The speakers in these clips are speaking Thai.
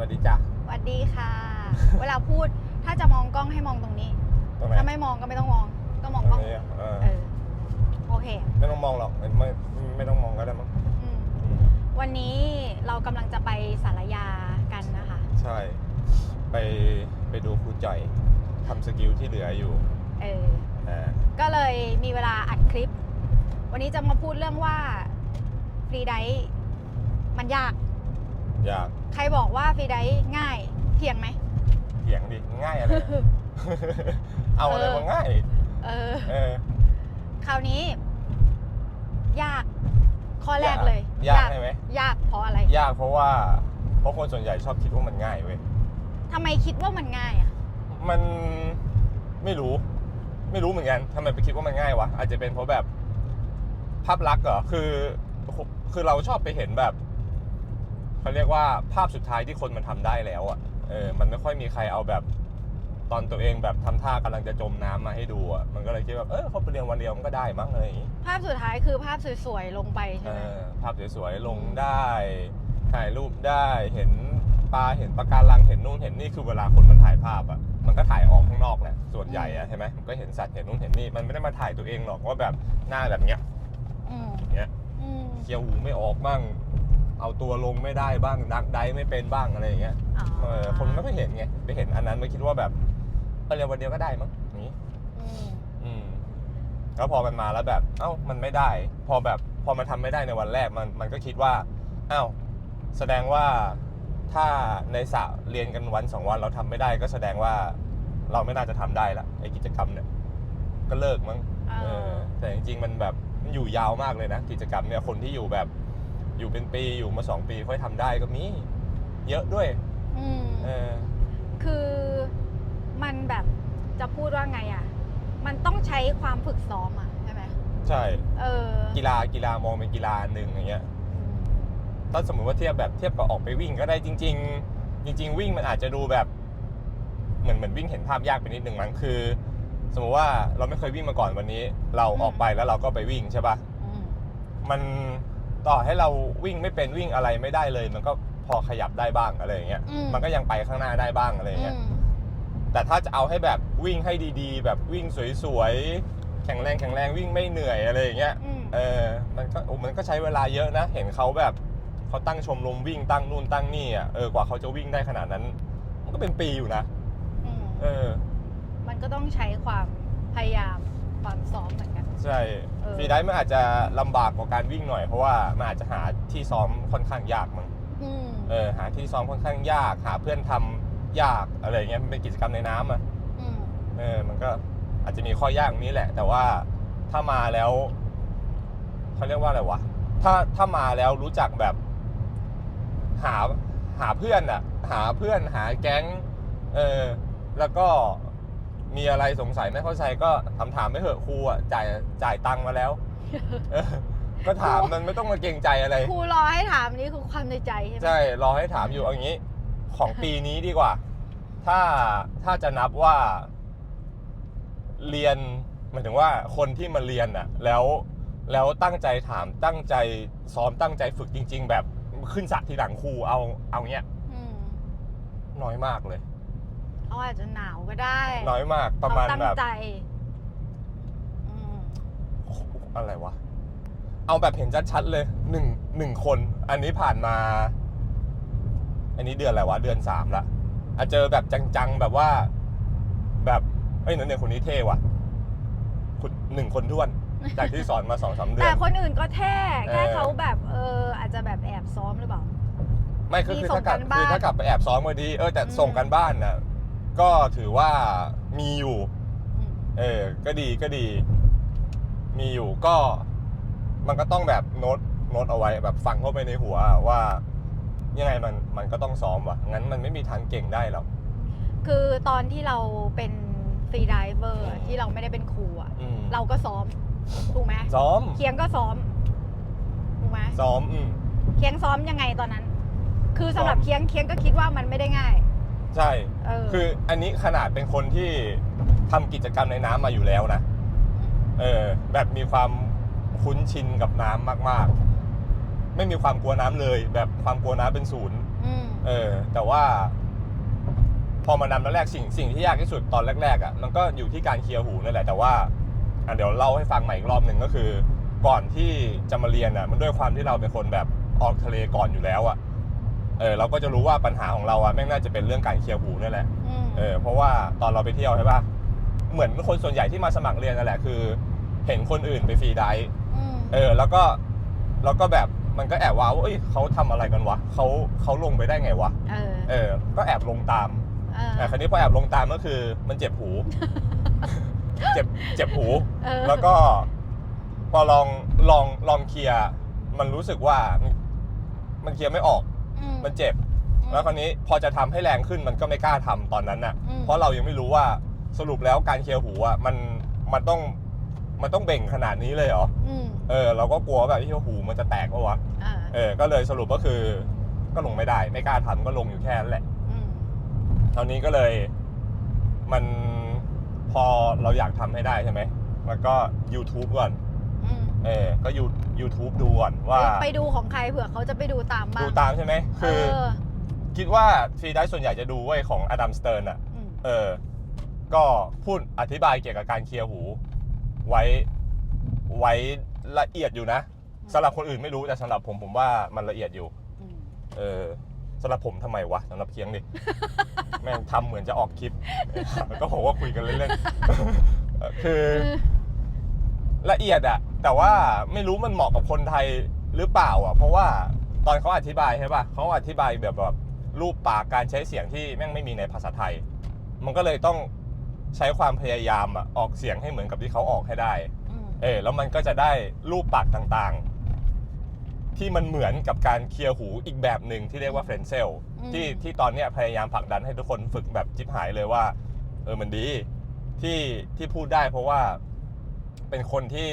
วัสดีจ้ะสวัสดีค่ะ เวลาพูดถ้าจะมองกล้องให้มองตรงนี้ ตรงไหนถ้าไม่มองก็ไม่ต้องมอง ก็มองตกรล้องงนี้อะเออเออโอเคไม่ต้องมองหรอกไม่ไม่ไม่ต้องมองก็ได้มั้งอืมวันนี้เรากำลังจะไปสารยากันนะคะ ใช่ ไปไปดูครูจ่อยทำสกิลที่เหลืออยู่เออ อ่าก็เลยมีเวลาอัดคลิป วันนี้จะมาพูดเรื่องว่าฟรีไดมันยาก อยาก ใครบอกว่าฟรีไดง่ายเถียงไหม เถียงดิง่ายอะไร เอาอะไรมาง่ายเออ เออ คราวนี้ ยาก ข้อแรกเลย ยากใช่ไหมยากเพราะอะไร ยากเพราะว่า เพราะคนส่วนใหญ่ชอบคิดว่ามันง่ายเว้ยทำไมคิดว่ามันง่ายอะ มันไม่รู้ ไม่รู้เหมือนกันทำไมไปคิดว่ามันง่ายวะอาจจะเป็นเพราะแบบภาพลักษณ์เหรอคือ คือเราชอบไปเห็นแบบ เขาเรียกว่าภาพสุดท้ายที่คนมันทำได้แล้วอะเออมันไม่ค่อยมีใครเอาแบบตอนตัวเองแบบทำท่ากำลังจะจมน้ำมาให้ดูอะมันก็เลยคิดว่าเออเขาไปเรียนวันเดียวมันก็ได้มั้งอะไรอย่างงี้ภาพสุดท้ายคือภาพสวยๆลงไปเอใช่ไหมอภาพสวยๆลงได้ถ่ายรูปได้เห็นปลาเห็นปะการังเห็นนู่นเห็นนี่คือเวลาคนมันถ่ายภาพอะมันก็ถ่ายออกข้างนอกแหละส่วนใหญ่อะใช่ไหมมันก็เห็นสัตว์เห็นนู่นเห็นนี่มันไม่ได้มาถ่ายตัวเองหรอกว่าแบบหน้าแบบเนี้ยอืมเนี้ยอืมเคี้ยวหูไม่ออกบ้าง เอาตัวลงไม่ได้บ้างดักไดไม่เป็นบ้างอะไรอย่างเงี้ยอ๋อเออคนไม่ค่อยเห็นไงไปเห็นอันนั้นไม่คิดว่าแบบไปเรียนวันเดียวก็ได้มั้งอย่างนี้ อืมอืมแล้วพอมันมาแล้วแบบ เอ้า มันไม่ได้ พอแบบ พอมันทำไม่ได้ในวันแรก มัน มันก็คิดว่าอ้าวแสดงว่า ถ้าในสระเรียนกันวันสองวันเราทำไม่ได้ ก็แสดงว่า เราไม่น่าจะทำได้ละไอกิจกรรมเนี่ย ก็เลิกมั้ง เอเอออแต่จริงๆ มันแบบมันอยู่ยาวมากเลยนะ กิจกรรมเนี่ย คนที่อยู่แบบ อยู่เป็นปีอยู่มาสองปีค่อยทำได้ก็มีเยอะด้วย อืมเออ คือมันแบบจะพูดว่าไงอะ มันต้องใช้ความฝึกซ้อมอะใช่ไหมใช่ เออกีฬากีฬามองเป็นกีฬาหนึ่งอย่างเงี้ยอืมถ้าสมมุติว่าเทียบแบบเทียบกับออกไปวิ่งก็ได้จริง ๆ จริง ๆ วิ่งมันอาจจะดูแบบ เหมือนเหมือนวิ่งเห็นภาพยากไปนิดหนึ่งมั้งคือ สมมติว่าเราไม่เคยวิ่งมาก่อนวันนี้ เราออกไปแล้วเราก็ไปวิ่งใช่ปะอืมมัน ต่อให้เราวิ่งไม่เป็นวิ่งอะไรไม่ได้เลย มันก็พอขยับได้บ้างอะไรอย่างเงี้ยอืม มันก็ยังไปข้างหน้าได้บ้างอะไรอย่างเงี้ยอืมแต่ถ้าจะเอาให้แบบวิ่งให้ดีๆ แบบวิ่งสวยๆ แข็งแรงแข็งแรงวิ่งไม่เหนื่อยอะไรอย่างเงี้ย อืมเออ มันก็โอ้มันก็ใช้เวลาเยอะนะ เห็นเขาแบบเขาตั้งชมรมวิ่งตั้งนู่นตั้งนี่อะ เออ กว่าเขาจะวิ่งได้ขนาดนั้น มันก็เป็นปีอยู่นะ อืมเออ มันก็ต้องใช้ความพยายาม ความซ้อมเหมือนกัน ใช่เออ ฟรีไดฟ์มันอาจจะลำบากกว่าการวิ่งหน่อย เพราะว่ามันอาจจะหาที่ซ้อมค่อนข้างยากมั้งอืมเออหาที่ซ้อมค่อนข้างยาก หาเพื่อนทำยากอะไรอย่างเงี้ยมันเป็นกิจกรรมในน้ำอะอืมเออมันก็อาจจะมีข้อยากตรงนี้แหละ แต่ว่าถ้ามาแล้วเขาเรียกว่าอะไรวะถ้าถ้ามาแล้วรู้จักแบบ หาหาเพื่อนอะหาเพื่อนหาแก๊งเออแล้วก็ มีอะไรสงสัยไม่เข้าใจก็ถามถามไม่เหอะครูอะจ่ายจ่ายตังค์มาแล้วเออก็ถามมันไม่ต้องมาเกรงใจอะไร ครูรอให้ถามนี่คือความในใจใช่ไหมใช่รอให้ถามอยู่เอางี้ ของปีนี้ดีกว่า ถ้าถ้าจะนับว่า เรียนหมายถึงว่าคนที่มาเรียนน่ะ แล้วแล้วตั้งใจถามตั้งใจซ้อมตั้งใจฝึกจริง ๆ แบบขึ้นสระทีหลังครูเอาเอาเงี้ยอืมน้อยมากเลย เขาอาจจะหนาวก็ได้น้อยมากประมาณเขตั้งแบบใจอืมอะไรวะ เอาแบบเห็นชัดๆเลยหนึ่งหนึ่งคน อันนี้ผ่านมา อันนี้เดือนอะไรวะ เดือนสามละอะเจอแบบจังๆแบบว่า แบบเอ้ยนั่นเนี่ยคนนี้เท่ว่ะคุณหนึ่งคนท้วน จากที่สอนมาสองสามเดือแต่น คนอื่นก็แท้แค่เออ เขาแบบเอออาจจะแบบแอบซ้อมหรือเปล่า ไม่ก็คือมีส่ถ้างกลับกันบ้านคือถ้ากลับไปแอบซ้อมก็ดี เออแต่อืม ส่งกันบ้านน่ะ ก็ถือว่ามีอยู่อืมเออ ก็ดีก็ดี มีอยู่ก็ มันก็ต้องแบบโน้ตโน้ตเอาไว้แบบฝังเข้าไปในหัวว่า ยังไงมันมันก็ต้องซ้อมว่ะ งั้นมันไม่มีทางเก่งได้หรอก คือตอนที่เราเป็นฟรีไดเวอร์อืมที่เราไม่ได้เป็นครูอะอืมเราก็ซ้อมถูกไหมซ้อม เคียงก็ซ้อมถูกไหมซ้อมอืม เคียงซ้อมยังไงตอนนั้น คือสำหรับซ้อม เคียงเคียงก็คิดว่ามันไม่ได้ง่าย ใช่ เออคืออันนี้ขนาดเป็นคนที่ทำกิจกรรมในน้ำมาอยู่แล้วนะ เออ แบบมีความคุ้นชินกับน้ำมาก ๆ ไม่มีความกลัวน้ำเลย แบบความกลัวน้ำเป็นศูนย์อืมเออ แต่ว่า พอมานำแรกๆสิ่งสิ่งที่ยากที่สุดตอนแรกๆอะมันก็อยู่ที่การเคลียร์หูนั่นแหละแต่ว่าอะเดี๋ยวเล่าให้ฟังใหม่อีกรอบหนึ่งก็คือ ก่อนที่จะมาเรียนอะ มันด้วยความที่เราเป็นคนแบบออกทะเลก่อนอยู่แล้วอะ เออเราก็จะรู้ว่าปัญหาของเราอะแม่งน่าจะเป็นเรื่องการเคลียร์หูนั่นแหละอืมเออเพราะว่าตอนเราไปเที่ยวใช่ป่ะเหมือนคนส่วนใหญ่ที่มาสมัครเรียนนั่นแหละคือ เห็นคนอื่นไปฟรีไดฟ์มเออแล้วก็แล้วก็แบบมันก็แอบว้าวว่าเอ้ยเขาทำอะไรกันวะเขาเขาลงไปได้ไงวะเออเออก็แอบลงตาม เออแต่คราวนี้พอแอบลงตามก็คือมันเจ็บหู เจ็บเจ็บหู เออแล้วก็พอลองลองลองเคลียร์มันรู้สึกว่ามันมันเคลียร์ไม่ออก อืมันเจ็บ แล้วคราวนี้พอจะทำให้แรงขึ้นมันก็ไม่กล้าทำตอนนั้นน่ะ อืม เพราะเรายังไม่รู้ว่าสรุปแล้วการเคลียร์หูอะมันมันต้องมันต้องเบ่งขนาดนี้เลยเหรอ อืมเออเราก็กลัวแบบที่หูมันจะแตกปะวะเออเออ ก็เลยสรุปก็คือก็ลงไม่ได้ ไม่กล้าทำก็ลงอยู่แค่นั้นแหละ อืมคราวนี้ก็เลยมันพอเราอยากทำให้ได้ใช่ไหม แล้วก็ YouTube ก่อนอืม เออก็ยู YouTube ดูก่อนว่า ไปดูของใครเผื่อเขาจะไปดูตามบ้างดูตามใช่ไหมเอคืออคิดว่าฟรีได้ส่วนใหญ่จะดูเว้ยของอดัมสเติร์นอะอืมเออ ก็พูดอธิบายเกี่ยวกับการเคลียร์หู ไว้ไว้ละเอียดอยู่นะสำหรับคนอื่นไม่รู้แต่สำหรับผมผมว่ามันละเอียดอยู่อืมเออสำหรับผมทำไมวะสำหรับเคียงดิแม่งทำเหมือนจะออกคลิป ก็บอกว่าคุยกันเล่นๆคือ ละเอียดอะแต่ว่าไม่รู้มันเหมาะกับคนไทยหรือเปล่าอะเพราะว่าตอนเขาอธิบายใช่ป่ะเขาอธิบายแบบแบบรูปปากการใช้เสียงที่แม่งไม่มีในภาษาไทย มันก็เลยต้องใช้ความพยายามอะออกเสียงให้เหมือนกับที่เขาออกให้ได้อืมเออแล้วมันก็จะได้รูปปากต่างๆ ที่มันเหมือนกับการเคลียร์หูอีกแบบหนึ่งที่เรียกว่าเฟรนเซลอืมที่ที่ตอนเนี้ยพยายามผลักดันให้ทุกคนฝึกแบบจิบหายเลยว่า เออมันดีที่ที่พูดได้เพราะว่า เป็นคนที่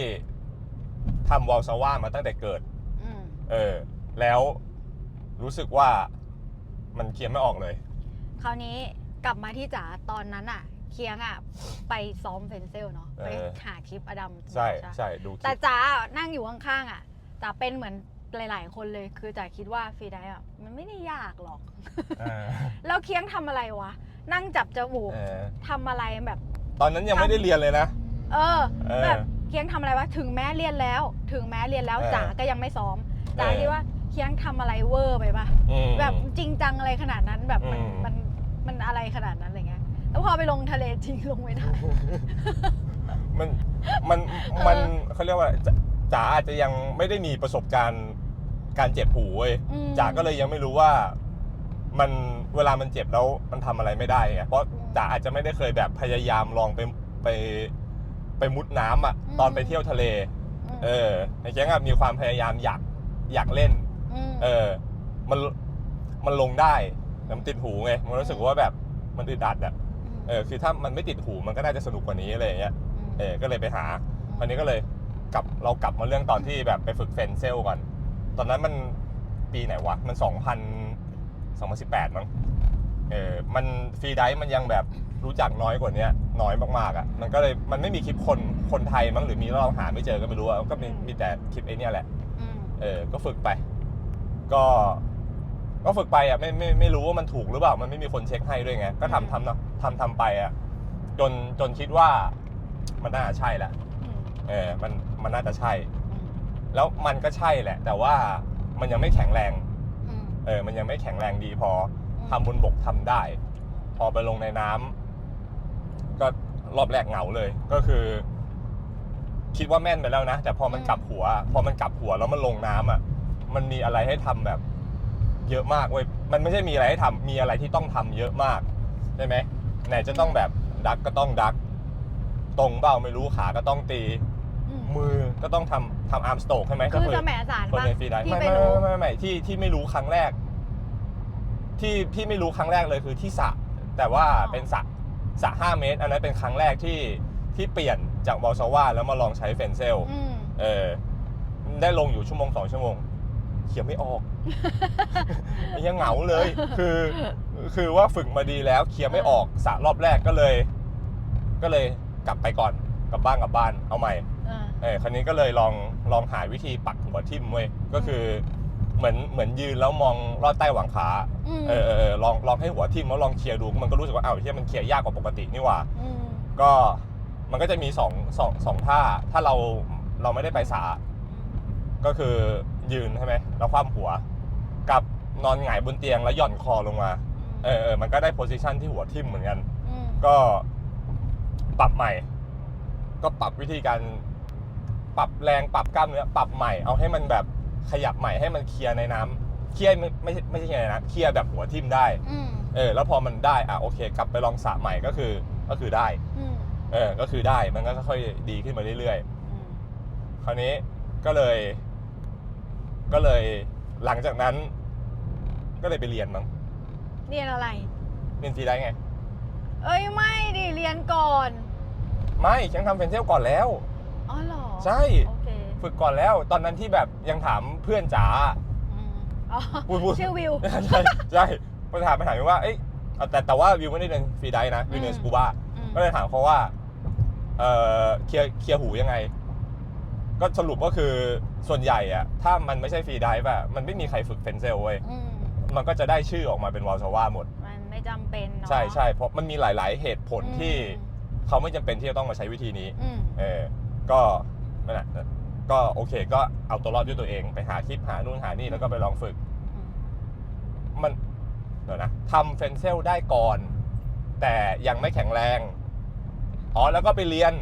ทำวอลซาว่ามาตั้งแต่เกิด อืมเออ แล้วรู้สึกว่ามันเคลียร์ไม่ออกเลย คราวนี้กลับมาที่จ๋าตอนนั้นอะ เคียงอะ ไปซ้อมเฟนเซลเนาะเออ ไปหาคลิปอดัมใช่ไหมใช่ดูคแต่ลิปจ๋านั่งอยู่ข้างๆอะจ๋าเป็นเหมือนหลายๆ คนเลย คือจ๋าคิดว่าฟรีไดฟ์อะมันไม่ได้ยากหรอก เออแล้วเคียงทำอะไรวะ นั่งจับจมูกเออทำอะไรแบบ ตอนนั้นยังไม่ได้เรียนเลยนะ เออเออ แบบเคียงทำอะไรวะถึงแม้เรียนแล้ว ถึงแม้เรียนแล้วเออจ๋าก็ยังไม่ซ้อมจ๋าเออ คิดว่าเคียงทำอะไรเวอร์ไปปะอืม แบบจริงจังอะไรขนาดนั้นแบบมันอืม มันมันอะไรขนาดนั้นอะไรเงี้ยแล้วพอไปลงทะเลจริงลงไม่ได้ มันมันมันเออเขาเรียกว่าจ๋าจ๋าอาจจะยังไม่ได้มีประสบการณ์การเจ็บหูเว้ยอืม จ๋าก็เลยยังไม่รู้ว่า มันเวลามันเจ็บแล้วมันทำอะไรไม่ได้ไงเพราะจ๋าอาจจะไม่ได้เคยแบบพยายามลองไปไป ไปมุดน้ำอะตอนไปเที่ยวทะเลมเออไอ้แจ้งอะมีความพยายามอยากอยากเล่น มเออ มันมันลงได้แต่มันติดหูไงมันรู้สึกว่าแบบมันอึดอัดอะเออคือถ้ามันไม่ติดหูมันก็น่าจะสนุกกว่านี้อะไรอย่างเงี้ยเออก็เลยไปหาวันนี้ก็เลยกลับเรากลับมาเรื่องตอนที่แบบไปฝึกเฟนเซลก่อน ตอนนั้นมันปีไหนวะ มัน2000 2018มั้ง เออ มันฟรีไดฟ์มันยังแบบ รู้จักน้อยกว่านี้น้อยมากๆอะมันก็เลยมันไม่มีคลิปคนคนไทยมั้งหรือมีแล้วเราหาไม่เจอก็ไม่รู้อะก็มีมีแต่คลิปไอ้เนี่ยแหละอืมเออก็ฝึกไป ก็ก็ฝึกไปอะไม่ไม่ไม่รู้ว่ามันถูกหรือเปล่ามันไม่มีคนเช็คให้ด้วยไงก็ทำทำเนาะทำทำไปอะจนจนคิดว่ามันน่าจะใช่แหละอืมเออมันมันน่าจะใช่อืมแล้วมันก็ใช่แหละ แต่ว่ามันยังไม่แข็งแรงอืมเออมันยังไม่แข็งแรงดีพออืมทำบนบกทำได้ พอไปลงในน้ำก็ รอบแรกเหงาเลยก็คือ คิดว่าแม่นไปแล้วนะ แต่พอมันกลับหัว พอมันกลับหัวแล้วมันลงน้ำอะ มันมีอะไรให้ทำแบบ เยอะมากเว้ยมันไม่ใช่มีอะไรให้ทำมีอะไรที่ต้องทำเยอะมากใช่ไหมไหนจะต้องแบบดักก็ต้องดัก ตรงเบ้าไม่รู้ขาก็ต้องตีอืมมือก็ต้องทำทำอาร์มสโตกใช่ไหมคือก็สมสารคนปะในฟรีไดฟ์ที่ไม่ไปไม่รู้ไม่ไม่ไม่ที่ที่ไม่รู้ครั้งแรก ที่ที่ไม่รู้ครั้งแรกเลยคือที่สระแต่ว่าเป็นสระ สระห้าเมตร อันนั้นเป็นครั้งแรกที่ที่เปลี่ยนจากบอลซาว่าแล้วมาลองใช้เฟนเซลอืมเออได้ลงอยู่ชั่วโมงสองชั่วโมงเขียนไม่ออก ยังเหงาเลย คือ คือว่าฝึกมาดีแล้วเคลียร์ไม่ออกสระรอบแรกก็เลย ก็เลยกลับไปก่อนกลับบ้านกลับบ้านเอาใหม่เออเออคราวนี้ก็เลยลองลองหาวิธีปักหัวทิ่มเว้ยก็คือ เหมือนเหมือนยืนแล้วมองลอดใต้หวังขาอืมเออเออเออลองลองให้หัวทิ่มแล้วลองเคลียร์ดูมันก็รู้สึกว่าอ้าวเฮียมันเคลียร์ยากกว่าปกตินี่หว่า อืมก็มันก็จะมีสองสองสองท่า ถ้าเราเราไม่ได้ไปสาก็คือยืนใช่ไหมแล้วคว่ำหัว กับนอนหงายบนเตียงแล้วหย่อนคอลงมาเออเออมันก็ได้โพสิชันที่หัวทิ่มเหมือนกันอืมก็ปรับใหม่ ก็ปรับวิธีการ ปรับแรงปรับกล้ามเนื้อปรับใหม่ เอาให้มันแบบ ขยับใหม่ให้มันเคลียร์ในน้ำเคลียร์ไม่ไม่ใช่ไม่ใช่เคลียร์ในน้ำเคลียร์แบบหัวทิ่มได้ อืมเออ แล้วพอมันได้อะโอเค กลับไปลองสระใหม่ก็คือก็คือได้ อืมเออ ก็คือได้มันก็ค่อยๆดีขึ้นมาเรื่อยอืมๆ คราวนี้ก็เลย ก็เลย หลังจากนั้น ก็เลยไปเรียนมั้งเรียนอะไร เรียนฟรีได้ไง เอ้ยไม่ดิเรียนก่อน ไม่ฉันทำเฟนเซลก่อนแล้ว อ๋อเหรอใช่ โอเค ฝึกก่อนแล้ว ตอนนั้นที่แบบยังถามเพื่อนจ๋า อืมอ๋อพูดพูด ชื่อวิว ใช่ใช่ไปถามไปถามว่าเอ้ยเอาแต่แต่ว่าวิวไม่ได้เรียนฟรีได้นะวิวเรียนอืสมกูบ้าอืมก็เลยถามเขาว่าเอ่อเคลียร์เคลียร์หูยังไง ก็สรุปก็คือส่วนใหญ่อะถ้ามันไม่ใช่ฟรีไดฟ์อะมันไม่มีใครฝึกเฟนเซลเว้ยอืมมันก็จะได้ชื่อออกมาเป็นวอลซาว่าหมด มันไม่จำเป็นเนาะใช่ใช่เพราะมันมีหลาย ๆ เหตุผลที่ เขาไม่จำเป็นที่จะต้องมาใช้วิธีนี้ อืมเออ ก็นั่นแหละ ก็โอเค ก็เอาตัวรอดด้วยตัวเอง ไปหาคลิปหานู่นหานี่แล้วก็ไปลองฝึกอืมมันเดี๋ยวนะทำเฟนเซลได้ก่อน แต่ยังไม่แข็งแรง อ๋อแล้วก็ไปเรียน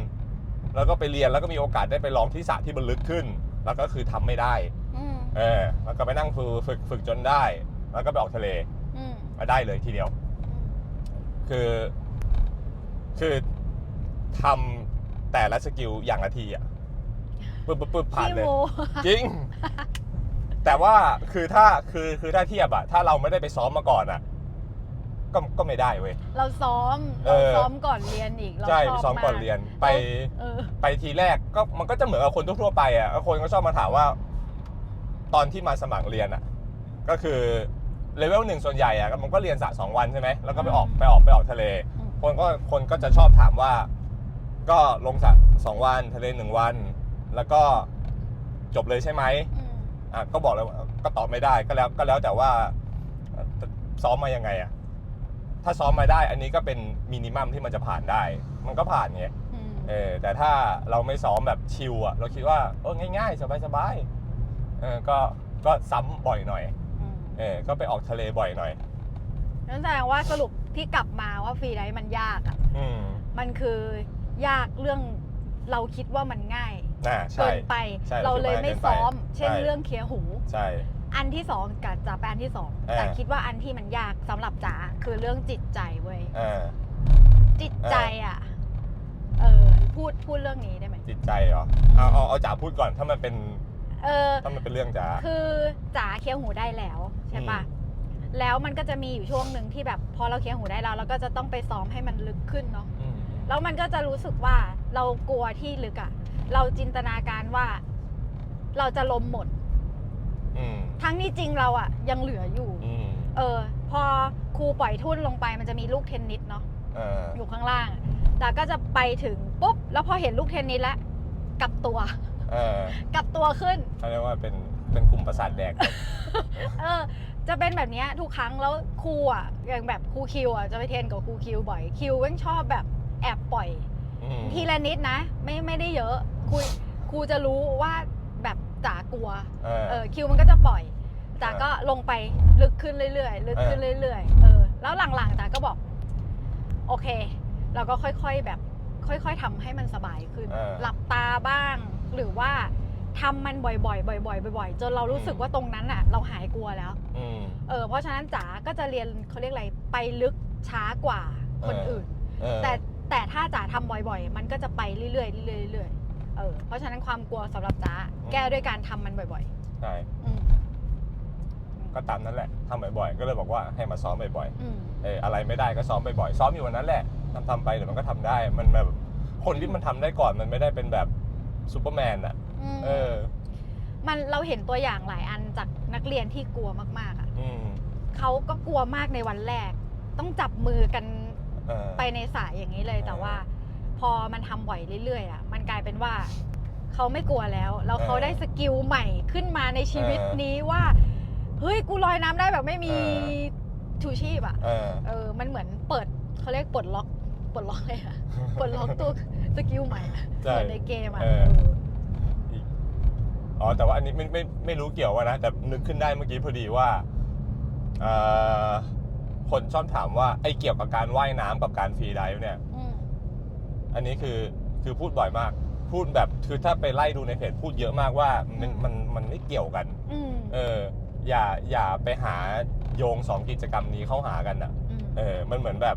แล้วก็ไปเรียนแล้วก็มีโอกาสได้ไปลองที่สระที่มันลึกขึ้น แล้วก็คือทำไม่ได้อืมเออ แล้วก็ไปนั่งฝึกฝึกฝึกจนได้ แล้วก็ไปออกทะเลอืมมาได้เลยทีเดียว คือ คือทำแต่ละสกิลอย่างละทีอะ ปึ๊บปึ๊บปึ๊บผ่านเลย จริง แต่ว่าคือถ้าคือคือถ้าเทียบอะถ้าเราไม่ได้ไปซ้อมมาก่อนอะก็ก็ไม่ได้เว้ย เราซ้อมเราซ้อมก่อนเรียนอีกเราใช่ซ้อมก่อนเรียนไปไปทีแรกก็มันก็จะเหมือนกับคนทั่วไปอะคนก็ชอบมาถามว่า ตอนที่มาสมัครเรียนอะก็คือเลเวลหนึ่งส่วนใหญ่อะมันก็เรียนสระสองวันใช่ไหมแล้วก็ไปออกไปออกไปออกทะเล คนก็คนก็จะชอบถามว่า ก็ลงสระสองวันทะเลหนึ่งวัน แล้วก็จบเลยใช่ไหมอืมอะก็บอกแล้วาก็ตอบไม่ได้ก็แล้วก็แล้วแต่ว่าเอ่อซ้อมมายังไงอะถ้าซ้อมมาได้ อันนี้ก็เป็นมินิมัมที่มันจะผ่านได้ มันก็ผ่านไงอืมเออแต่ถ้าเราไม่ซ้อมแบบชิลอะเราคิดว่าเออง่าย ๆ สบายๆเออก็ก็ซ้ำบ่อยหน่อยอืมเออก็ไปออกทะเลบ่อยหน่อยนั่นแสดงว่าสรุปที่กลับมาว่าฟรีไดฟ์มันยากอะอืมมันคือยากเรื่องเราคิดว่ามันง่าย น่าใช่เกินไป ใช่เราเลยไม่ซ้อมใช่เช่นเรื่องเคลียร์หู ใช่ อันที่สองกับจ่าแปนที่สองเออแต่คิดว่าอันที่มันยากสำหรับจ๋าคือเรื่องจิตใจเว้ยเออจิตใจอะเออพูดพูดเรื่องนี้ได้ไหมจิตใจเหรอเอาเอาเอาจ๋าพูดก่อนถ้ามันเป็นเออ ถ้ามันเป็นเรื่องจ๋า คือจ๋าเคลียร์หูได้แล้วใช่ปะแล้วมันก็จะมีอยู่ช่วงหนึ่งที่แบบพอเราเคลียร์หูได้แล้วเราก็จะต้องไปซ้อมให้มันลึกขึ้นเนาะอืมแล้วมันก็จะรู้สึกว่าเรากลัวที่ลึกอะ เราจินตนาการว่า เราจะลมหมด อืมทั้งที่จริงเราอะยังเหลืออยู่ อืมเออ พอครูปล่อยทุ่นลงไปมันจะมีลูกเทนนิสเนาะเอออยู่ข้างล่าง แต่ก็จะไปถึงปุ๊บ แล้วพอเห็นลูกเทนนิสแล้วกลับตัว เออกลับตัวขึ้น เขาเรียกว่าเป็นเป็นกลุ่มประสาทแดก เออ จะเป็นแบบเนี้ยทุกครั้งแล้วครูอะอย่างแบบครูคิวอะจะไปเทรนกับครูคิวบ่อยคิวแม่งชอบแบบแอบปล่อย อืมทีละนิดนะ ไม่ไม่ได้เยอะ ครูครูจะรู้ว่าแบบจ๋ากลัวเออ เออคิวมันก็จะปล่อยจ๋าเออก็ลงไปลึกขึ้นเรื่อยๆลึกขึ้นเออเรื่อยๆเออแล้วหลังๆจ๋าก็บอก โอเค เราก็ค่อยๆแบบ ค่อยๆทำให้มันสบายขึ้น เออหลับตาบ้าง หรือว่าทำมันบ่อยๆบ่อยๆบ่อยๆจนเรารู้สึกอืม ว่าตรงนั้นอะ เราหายกลัวแล้ว อืม เออเพราะฉะนั้นจ๋าก็จะเรียนเขาเรียกอะไรไปลึกช้ากว่าคนเอออื่ อื่น เออแต่แต่ถ้าจ๋าทำบ่อยๆ มันก็จะไปเรื่อยๆเรื่อยๆเรื่อยๆ เออเพราะฉะนั้นความกลัวสำหรับจ๋าแก้ด้วยการทำมันบ่อยใช่ๆอืมก็ตามนั้นแหละทำบ่อยๆ ก็เลยบอกว่าให้มาซ้อมบ่อยอืมๆเอออะไรไม่ได้ก็ซ้อมบ่อยๆซ้อมอยู่วันนั้นแหละทำทำไปเดี๋ยวมันก็ทำได้มันแบบคนที่มันทำได้ก่อนมันไม่ได้เป็นแบบซูเปอร์แมนอะ อืมเออ มันเราเห็นตัวอย่างหลายอันจากนักเรียนที่กลัวมากๆอะอืมเขาก็กลัวมากในวันแรก ต้องจับมือกันเออ ไปในสายอย่างนี้เลยเออแต่ว่า พอมันทำบ่อยเรื่อยๆอะมันกลายเป็นว่าเขาไม่กลัวแล้วแล้วเขาเออได้สกิลใหม่ขึ้นมาในชีวิตเออนี้ว่าเฮ้ยกูลอยน้ำได้แบบไม่มีเออชูชีพอะเออเออมันเหมือนเปิดเขาเรียกปลดล็อกปลดล็อกเลยอะปลดล็อกตัวสกิลใหม่อะใช่เหมือนในเกมอะเอออ๋อแต่ว่าอันนี้ไม่ไม่ไม่รู้เกี่ยวว่านะแต่นึกขึ้นได้เมื่อกี้พอดีว่าเอ่อคนชอบถามว่าไอ้เกี่ยวกับการว่ายน้ำกับการฟรีไดิฟเนี่ย อืมอันนี้คือคือพูดบ่อยมาก พูดแบบคือถ้าไปไล่ดูในเพจพูดเยอะมากว่ามันมันมันไม่เกี่ยวกัน อืมเออ อย่าอย่าไปหาโยงสองกิจกรรมนี้เข้าหากันอะ อืมเออ มันเหมือนแบบ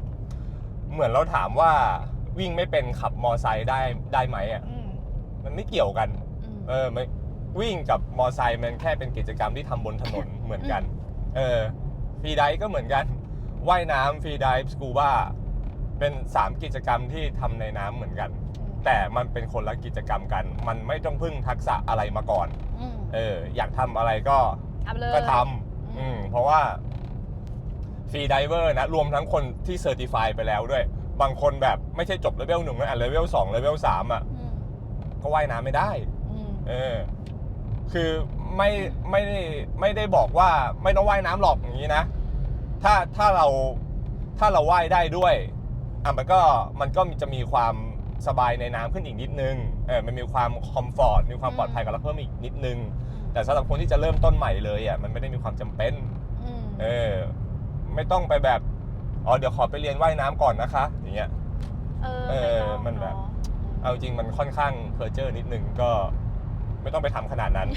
เหมือนเราถามว่าวิ่งไม่เป็นขับมอไซค์ได้ได้ไหมอะ อืมมันไม่เกี่ยวกัน อืม เออไม่วิ่งกับมอไซค์มันแค่เป็นกิจกรรมที่ทำบนถนน เหมือนกัน เออฟรีไดฟ์ก็เหมือนกัน ว่ายน้ำฟรีไดฟ์สกูบ้า เป็น 3 กิจกรรมที่ทำในน้ำเหมือนกัน แต่มันเป็นคนละกิจกรรมกัน มันไม่ต้องพึ่งทักษะอะไรมาก่อน อืมเออ อยากทำอะไรก็ทำเลยก็ทำอืมเพราะว่าฟรีไดเวอร์นะ รวมทั้งคนที่เซอร์ติฟายไปแล้วด้วย บางคนแบบไม่ใช่จบเลเวลหนึ่งนะอะเลเวลสองเลเวลสามอะ อืมก็ว่ายน้ำไม่ได้ อืมเออ คือไม่ไม่ได้ไม่ได้บอกว่าไม่ต้องว่ายน้ำหรอกอย่างนี้นะ ถ้าถ้าเราถ้าเราว่ายได้ด้วย อะมันก็มันก็จะมีความสบายในน้ำขึ้นอีกนิดนึงเออมันมีความคอมฟอร์ตมีความปลอดภัยกับเราเพิ่มอีกนิดนึง แต่สำหรับคนที่จะเริ่มต้นใหม่เลยอะมันไม่ได้มีความจำเป็น อืมเออ ไม่ต้องไปแบบอ๋อเดี๋ยวขอไปเรียนว่ายน้ำก่อนนะคะ อย่างเงี้ย เออเออไต้องมันแบบเอะเอาจริงมันค่อนข้างเพอร์เจอร์นิดนึงก็ ไม่ต้องไปทำขนาดนั้น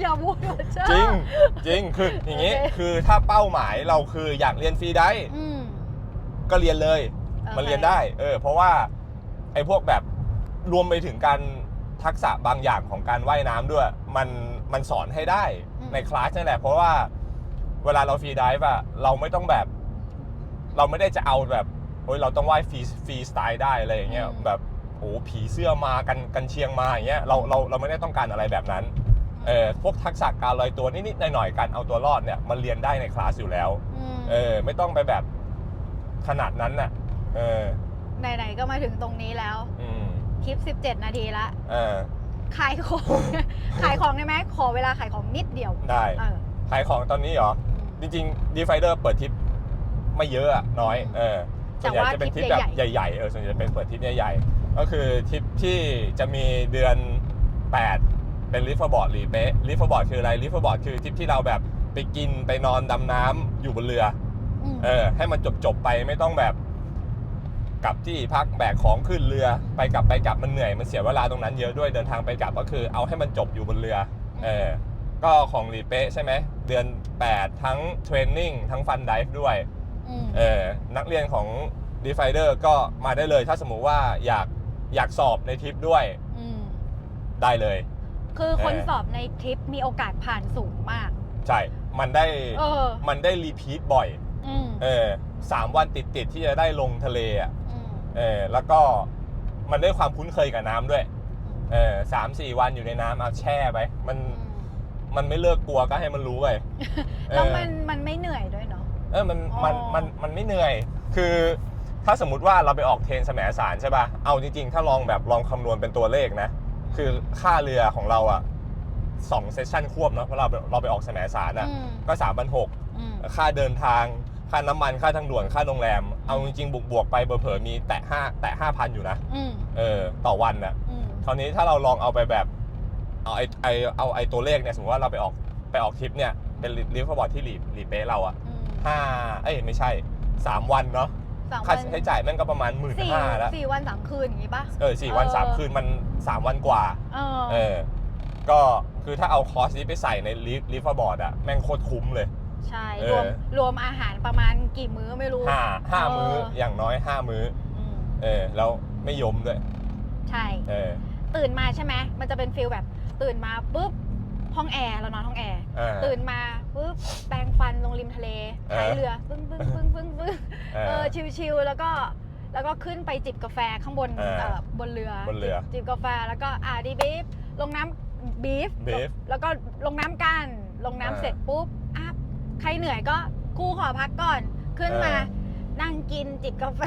อย่าพูดว่าเจ้าจริงจริงคืออย่างนี้ โอเค คือถ้าเป้าหมายเราคืออยากเรียนฟรีได้อืมก็เรียนเลยโอค มันเรียนได้ เออ เพราะว่าไอ้พวกแบบรวมไปถึงการทักษะบางอย่างของการว่ายน้ำด้วย มันมันสอนให้ได้ในคลาสนั่นแหละ เพราะว่าเวลาเราฟรีไดิฟอะเราไม่ต้องแบบ เราไม่ได้จะเอาแบบโอ้ยเราต้องว่ายฟรีฟรีสไตล์ได้อะไรอย่างเงี้ยแบบโอ้ผีเสื้อมากันกันเชียงมาอย่างเงี้ยเราเราเราไม่ได้ต้องการอะไรแบบนั้นเออพวกทักษะการลอยตัวนิดๆหน่อยๆการเอาตัวรอดเนี่ยมันเรียนได้ในคลาสอยู่แล้วมเออไม่ต้องไปแบบขนาดนั้นน่ะ เออไหนๆก็มาถึงตรงนี้แล้ว อืมคลิป 17 นาทีละ เออ ขายของ ขายของได้ไหมขอเวลาขายของนิดเดียว ได้ เออ ขายของตอนนี้เหรอ จริงๆดีไฟเดอร์เปิดทริปไม่เยอะอะน้อย เออ ส่วนใหญ่จะเป็นทริปแบบใหญ่ๆ เออ ส่วนใหญ่จะเป็นเปิดทริปใหญ่ๆ ก็คือทริปที่จะมีเดือน 8 เป็นลิฟต์บอร์ดรีเป๊ะลิฟต์บอร์ดคืออะไรลิฟต์บอร์ดคือทริปที่เราแบบไปกินไปนอนดำน้ำอยู่บนเรือ อืม เออ ให้มันจบจบๆไปไม่ต้องแบบ กลับที่พักแบกของขึ้นเรือไปกลับไปกลับมันเหนื่อยมันเสียเวลาตรงนั้นเยอะด้วยเดินทางไปกลับก็คือเอาให้มันจบอยู่บนเรือเออก็ของรีเป๊ะใช่ไหมเดือน 8 ทั้งเทรนนิ่งทั้งฟันไดฟ์ด้วยมเออนักเรียนของ d e f i d e r ก็มาได้เลยถ้าสมมุติว่าอยากอยากสอบในทริปด้วยมได้เลย คือคนเออ สอบในทริปมีโอกาสผ่านสูงมาก ใช่มันได้เออ มันได้รีพีทบ่อย อืม เออสามวันติดติดๆที่จะได้ลงทะเลอะอืม เออแล้วก็มันได้ความคุ้นเคยกับน้ำด้วย เออสามสี่วันอยู่ในน้ำเอาแช่ไปมันอืมมันไม่เลิกกลัวก็ให้มันรู้ไปเอแล้วอมันมันไม่เหนื่อยด้วยเนาะเออมันมันอ๋อมันมันไม่เหนื่อย คือถ้าสมมุติว่าเราไปออกเทรนสมสารใช่ป่ะเอาจริงๆ ถ้าลองแบบลองคำนวณเป็นตัวเลขนะ คือค่าเรือของเราอะสองเซสชั่นควบเนาะเพราะเราเราไปออกสมสารอะอืมก็สามพันหกอืมค่าเดินทาง ค่าน้ำมันค่าทางด่วนค่าโรงแรม เอาจริงๆบวกๆไปเผลอๆมีแตะห้าแตะห้าพันอยู่นะอืมเออต่อวันน่ะอืมคราวนี้ถ้าเราลองเอาไปแบบเอาไอไอเอาไอตัวเลขเนี่ยสมมติว่าเราไปออกไปออกทริปเนี่ยเป็นลิฟต์บอร์ดที่รีรีเป๊ะเราอะอืมห้าเอ้ยไม่ใช่สามวันเนาะสามค่าวันใช้จ่ายแม่งก็ประมาณหมื่นสี่ห้าแล้วสี่วันสามคืนอย่างงี้ปะเออสี่วันเออ สามคืนมันสามวันกว่า เออเออ ก็คือถ้าเอาคอร์สนี้ไปใส่ในลิฟลิฟต์บอร์ดอะแม่งโคตรคุ้มเลย ใช่เออรวมรวมอาหารประมาณกี่มื้อไม่รู้ ห้าห้าเออ มื้ออย่างน้อยห้ามื้อ อืมเออแล้วไม่ยมด้วย ใช่ เออตื่นมาใช่ไหมมันจะเป็นฟิลแบบ ตื่นมาปุ๊บห้องแอร์เรานอนห้องแอร์ เออ ตื่นมาปุ๊บแปรงฟันลงริมทะเลเออ ท้ายเรือปึ้งปึ้งปึ้งปึ้งปึ้งเอเออ อชิวๆแล้วก็แล้วก็ขึ้นไปจิบกาแฟข้างบนเออเอ่อบนเรือบนเรือจิบจิบกาแฟแล้วก็อ่าดีบีฟลงน้ำบีฟ beef แล้วก็ลงน้ำกัน ลงน้ำเออ เสร็จปุ๊บอะ ใครเหนื่อยก็ครูขอพักก่อน ขึ้นมา เออ นั่งกินจิบกาแฟ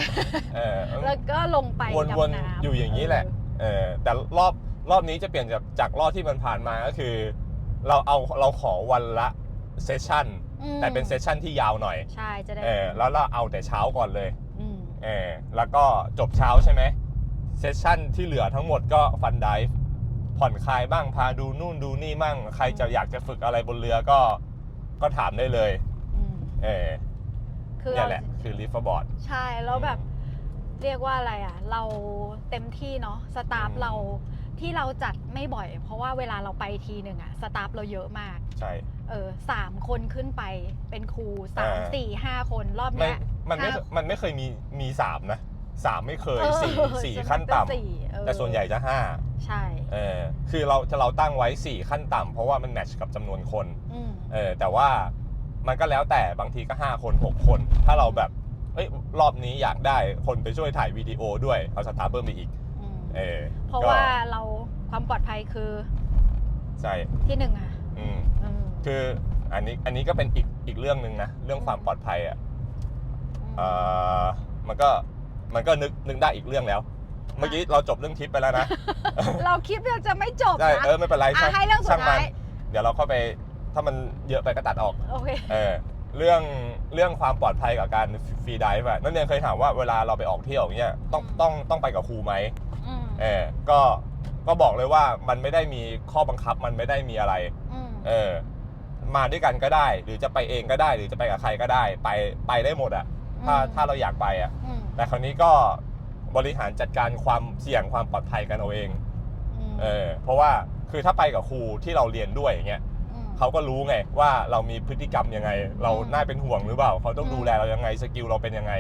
เออแล้วก็ลงไปวนดำๆน้ำอยู่อย่างนี้แหละ เออแต่รอบรอบนี้จะเปลี่ยนจากจากรอบที่มันผ่านมาก็คือ เราเอาเราขอวันละเซสชั่น อืมแต่เป็นเซสชั่นที่ยาวหน่อย ใช่จะได้เออแล้วเราเอาแต่เช้าก่อนเลยอืมเออแล้วก็จบเช้าใช่ไหมเซสชั่นที่เหลือทั้งหมดก็ฟันไดฟ์ผ่อนคลายบ้างพาดูนู่นดูนี่มั่ง ใครจะอยากจะฝึกอะไรบนเรือก็ ก็ถามได้เลย อืมเออคือเนี่ยเราแหละคือลิฟต์บอร์ด ใช่แล้วแบบเรียกว่าอะไรอะ เราเต็มที่เนาะสตาฟอืม เราที่เราจัดไม่บ่อย เพราะว่าเวลาเราไปทีหนึ่งอะสตาฟเราเยอะมาก ใช่ เออสามคนขึ้นไปเป็นครูสามอ่า สี่ห้าคนรอบไม่เนี้ย มันไม่ห้า มันไม่เคยมีมีสามนะสามไม่เคยเออสี่สี่ส่วขั้นมากจะต่ำสี่เออแต่ส่วนใหญ่จะห้า ใช่เออคือเราจะเราตั้งไว้สี่ขั้นต่ำเพราะว่ามันแมทช์กับจำนวนคนอืมเออแต่ว่ามันก็แล้วแต่บางทีก็ 5 คน 6 คน ถ้าเราแบบเอ้ยรอบนี้อยากได้คนไปช่วยถ่ายวิดีโอด้วยเอาสตาร์เพิ่มไปอีกอืมเออเพราะก็ว่าเราความปลอดภัยคือใช่ที่หนึ่งอะอืม อืมคืออันนี้อันนี้ก็เป็นอีกอีกเรื่องหนึ่งนะ เรื่องความปลอดภัยอะเออมันก็มันก็นึกนึกได้อีกเรื่องแล้ว เมื่อกี้เราจบเรื่องทริปไปแล้วนะเราคิดว่าจะไม่จบใช่นะเออไม่เป็นไรอะช่างให้เรื่องสุดช่างมัท้านยเดี๋ยวเราเข้าไปถ้ามันเยอะไปก็ตัดออก โอเค เออเรื่องเรื่องความปลอดภัยกับการฟรีไดิฟอะนักเรียนเคยถามว่าเวลาเราไปออกเที่ยวอย่างเงี้ยต้องอืม ต้องต้องไปกับครูไหมอืมเออก็ก็บอกเลยว่ามันไม่ได้มีข้อบังคับมันไม่ได้มีอะไร อืมเออ มาด้วยกันก็ได้ หรือจะไปเองก็ได้ หรือจะไปกับใครก็ได้ ไปไปได้หมดอะถ้าถ้าเราอยากไปอะอืมแต่คราวนี้ก็ บริหารจัดการความเสี่ยงความปลอดภัยกันเอาเองมเออ เพราะว่าคือถ้าไปกับครูที่เราเรียนด้วยอย่างเงี้ยมเขาก็รู้ไงว่าเรามีพฤติกรรมยังไง เราอืมน่าเป็นห่วงหรือเปล่า เขาต้องอืมดูแลเรายังไงสกิลเราเป็นยังไง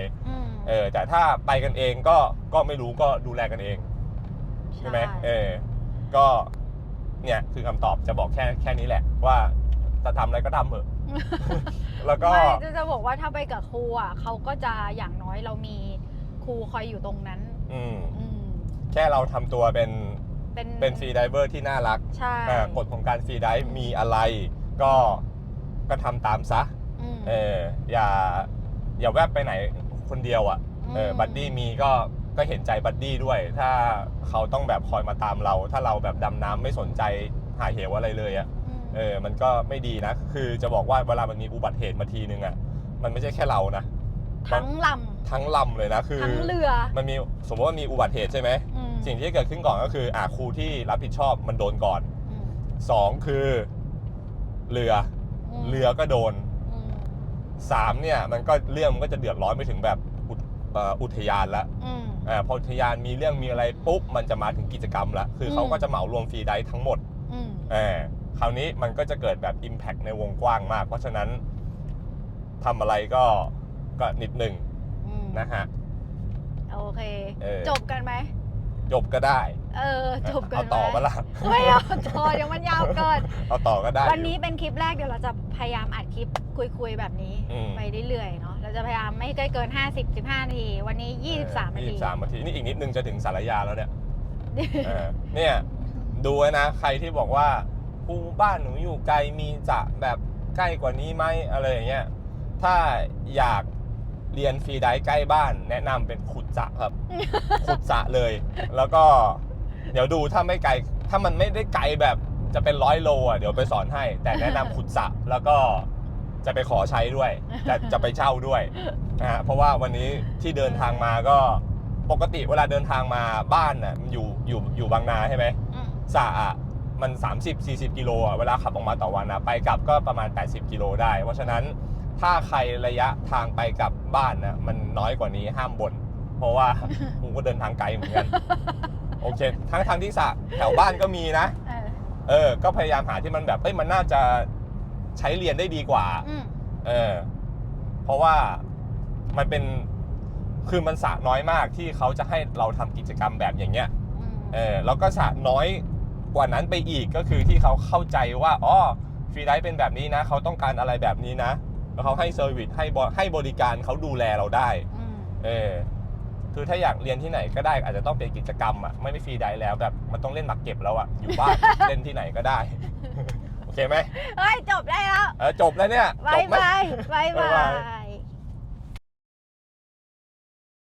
มเออ แต่ถ้าไปกันเองก็ก็ไม่รู้ก็ดูแลกันเองใช่ไหมเออ ก็เนี่ยคือคำตอบจะบอกแค่แค่นี้แหละ ว่าจะทำอะไรก็ทำเถอะแล้วก็ไม่จะจะบอกว่าถ้าไปกับครูอะเขาก็จะอย่างน้อยเรามี ครูคอยอยู่ตรงนั้น อืมอืมแค่เราทำตัวเป็นเป็น เป็นฟรีไดิเวอร์ที่น่ารักใช่อ่ากฎของการฟรีไดิฟมีอะไร ก็ก็ทำตามซะมเอออย่าอย่าแวบไปไหนคนเดียวอะเออมบัดดี้มีก็ก็เห็นใจบัดดี้ด้วย ถ้าเขาต้องแบบคอยมาตามเรา ถ้าเราแบบดำน้ำไม่สนใจหาเหวอะไรเลยอะ่ะมเออมันก็ไม่ดีนะ คือจะบอกว่าเวลามันมีอุบัติเหตุมาทีนึงอะ่ะมันไม่ใช่แค่เรานะ ทั้งลทั้งลำเลยนะคืำอทั้งเรือ มันมีสมมติว่ามีอุบัติเหตุใช่ไหมอืมสิ่งที่เกิดขึ้นก่อนก็คืออ่าครูที่รับผิดชอบมันโดนก่อนอืมสองคือเรือมเรือก็โดนอืมสามเนี่ยมันก็เรื่องมันก็จะเดือดร้อนไปถึงแบบอุทเอ่ออุทยานละอืม อ่าพออุทยานมีเรื่องมีอะไรปุ๊บมันจะมาถึงกิจกรรมละคือเขาอืมก็จะเหมารวมฟรีไดฟ์ทั้งหมด อืมอ่าคราวนี้มันก็จะเกิดแบบ Impact ในวงกว้างมาก เพราะฉะนั้นทำอะไรก็ ก็นิดหนึ่งอืมนะฮะ โอเค เออ จบกันไหม จบก็ได้ เออ จบกันเอาต่อไหมมาละไม่เอาต่อเดี๋ยวมันยาวเกิน เอาต่อก็ได้วันนี้อยู่เป็นคลิปแรกเดี๋ยวเราจะพยายามอัดคลิปคุยๆแบบนี้ อืม ไปเรื่อยๆเนาะเราจะพยายามไม่ใกล้เกิน 50 15นาที วันนี้ 23นาทียี่สามนาทีนี่อีกนิดนึงจะถึงสารยาแล้วเนี่ย เออเนี่ยดูไว้นะใครที่บอกว่าภูบ้านหนูอยู่ไกลมีจะแบบใกล้กว่านี้ไหมอะไรอย่างเงี้ยถ้าอยาก เรียนฟรีไดฟ์ใกล้บ้าน แนะนำเป็นขุดจะครับ ขุดจะเลย แล้วก็ เดี๋ยวดูถ้าไม่ไกล ถ้ามันไม่ได้ไกลแบบจะเป็นร้อยโลอะเดี๋ยวไปสอนให้ แต่แนะนำขุดจะแล้วก็จะไปขอใช้ด้วยจะจะไปเช่าด้วยนะฮะเพราะว่าวันนี้ที่เดินทางมาก็ปกติเวลาเดินทางมาบ้านน่ะมันอยู่อยู่อยู่บางนาใช่ไหมอืมสระอะมัน 30-40 กิโลอะเวลาขับออกมาต่อวันนะไปกลับก็ประมาณ 80 กิโลได้ เพราะฉะนั้น ถ้าใครระยะทางไปกลับบ้านนะมันน้อยกว่านี้ห้ามบ่นเพราะว่า ผมก็เดินทางไกลเหมือนกัน โอเค ทั้งทางที่สระแถวบ้านก็มีนะ เออเออ ก็พยายามหาที่มันแบบเอ้ยมันน่าจะใช้เรียนได้ดีกว่า อืมเออ เพราะว่ามันเป็นคือมันสระน้อยมากที่เขาจะให้เราทำกิจกรรมแบบอย่างเงี้ย อืมเออแล้วก็สระน้อยกว่านั้นไปอีกก็คือที่เขาเข้าใจว่าอ๋อฟรีไดฟ์เป็นแบบนี้นะ เขาต้องการอะไรแบบนี้นะ แล้วเขาให้เซอร์วิสให้บให้บริการเขาดูแลเราได้ อืมเออคือถ้าอยากเรียนที่ไหนก็ได้อาจจะต้องเป็นกิจกรรมอะไม่ได้ฟรีไดฟ์แล้วแบบมันต้องเล่นหมากเก็บแล้วอะอยู่บ้าน เล่นที่ไหนก็ได้ โอเคไหมเฮ้ย จบได้แล้วเออจบแล้วเนี่ยบาจยบไหม บายบายบ๊ายบาบายย